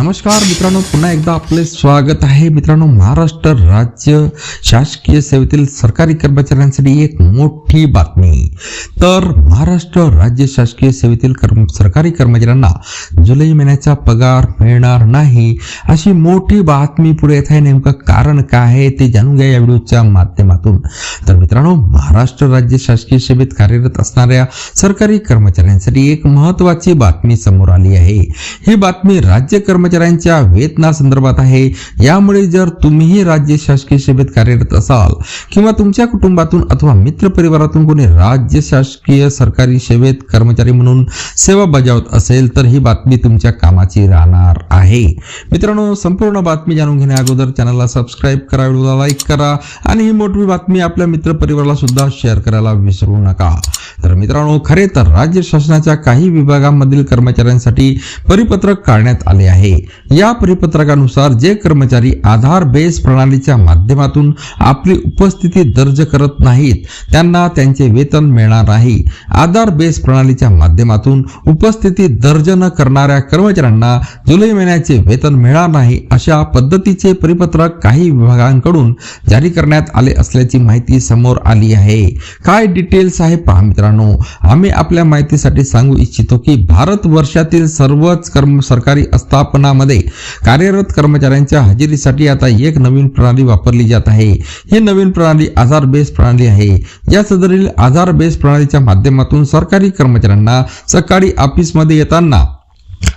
नमस्कार मित्रांनो पुन्हा एकदा आपले स्वागत आहे. मित्रांनो महाराष्ट्र राज्य शासकीय सेवेतील सरकारी कर्मचाऱ्यांसाठी एक मोठी बातमी. तर महाराष्ट्र राज्य शासकीय सेवेतील कर्म सरकारी कर्मचाऱ्यांना जुलै महिन्याचा पगार मिळणार नाही. अशी मोठी बातमी पुढे येत आहे. नेमकं कारण काय आहे ते जाणून घ्या या व्हिडिओच्या माध्यमातून. तर मित्रांनो महाराष्ट्र राज्य शासकीय सेवेत कार्यरत असणाऱ्या सरकारी कर्मचाऱ्यांसाठी एक महत्वाची बातमी समोर आली आहे. ही बातमी राज्य कर्मचाऱ्यांच्या वेतनासंदर्भात आहे. यामुळे जर तुम्हीही राज्य शासकीय सेवेत कार्यरत असाल किंवा तुमच्या कुटुंबातून अथवा मित्र परिवारातून कोणी राज्य शासकीय सरकारी सेवेत कर्मचारी म्हणून सेवा बजावत असेल तर ही बातमी तुमच्या कामाची राहणार. आहे. मित्रांनो संपूर्ण बातमी जाणून घेण्या अगोदर चॅनलला सबस्क्राईब करा व्हिडिओला लाईक करा आणि ही मोठी बातमी आपल्या मित्रपरिवाराला सुद्धा शेअर करायला विसरू नका. तर मित्रांनो खरे तर राज्य शासनाच्या काही विभागांमधील कर्मचाऱ्यांसाठी परिपत्रक काढण्यात आले आहे. या परिपत्रकानुसार जे कर्मचारी आधार बेस प्रणालीच्या माध्यमातून आपली उपस्थिती दर्ज करत नाहीत त्यांना त्यांचे वेतन मिळणार नाही. आधार बेस प्रणालीच्या माध्यमातून उपस्थिती दर्ज न करणाऱ्या कर्मचाऱ्यांना जुलै महिन्याचे वेतन मिळणार नाही अशा पद्धतीचे परिपत्रक काही विभागांकडून जारी करण्यात आले असल्याची माहिती समोर आली आहे. काय डिटेल्स आहे पहा मित्रांनो. आम्ही आपल्या माहितीसाठी सांगू इच्छितो की भारत वर्षातील सर्वच कर्म सरकारी आस्थापनामध्ये कार्यरत कर्मचाऱ्यांच्या हजेरीसाठी आता एक नवीन प्रणाली वापरली जात आहे. ही नवीन प्रणाली आधार बेस प्रणाली आहे. या सदरील आधार बेस प्रणालीच्या माध्यमातून सरकारी कर्मचाऱ्यांना सकाळी ऑफिसमध्ये येताना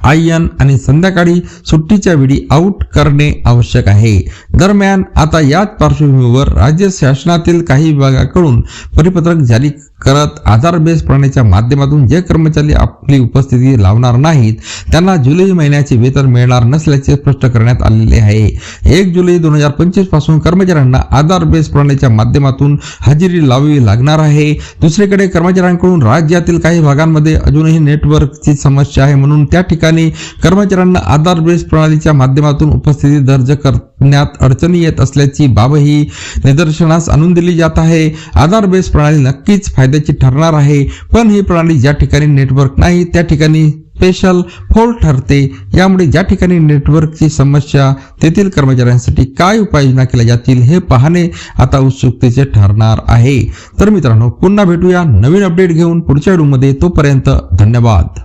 आयन आणि संध्याकाळी सुट्टीच्या वेळी आऊट करणे आवश्यक आहे. दरम्यान आता याच पार्श्वभूमीवर राज्य शासनातील काही विभागाकडून परिपत्रक जारी करत आधार बेस प्रणालीच्या माध्यमातून जे कर्मचारी आपली उपस्थिती लावणार नाहीत त्यांना जुलै महिन्याचे वेतन मिळणार नसल्याचे स्पष्ट करण्यात आलेले आहे. एक जुलै दोन हजार पंचवीसपासून कर्मचाऱ्यांना आधार बेस प्रणालीच्या माध्यमातून हजेरी लावावी लागणार आहे. दुसरीकडे कर्मचाऱ्यांकडून राज्यातील काही भागांमध्ये अजूनही नेटवर्कची समस्या आहे म्हणून त्या ठिकाणी कर्मचाऱ्यांना आधार बेस प्रणालीच्या माध्यमातून उपस्थिती दर्ज करण्यात अडचणी येत असल्याची बाबही निदर्शनास आणून दिली जात आहे. आधार बेस प्रणाली नक्कीच फायद्याची ठरणार आहे पण ही प्रणाली ज्या ठिकाणी नेटवर्क नाही त्या ठिकाणी स्पेशल फोल ठरते. यामुळे ज्या ठिकाणी नेटवर्कची समस्या तेथील कर्मचाऱ्यांसाठी काय उपाययोजना केल्या जातील हे पाहणे आता उत्सुकतेचे ठरणार आहे. तर मित्रांनो पुन्हा भेटूया नवीन अपडेट घेऊन पुढच्या व्हिडिओमध्ये. तोपर्यंत धन्यवाद.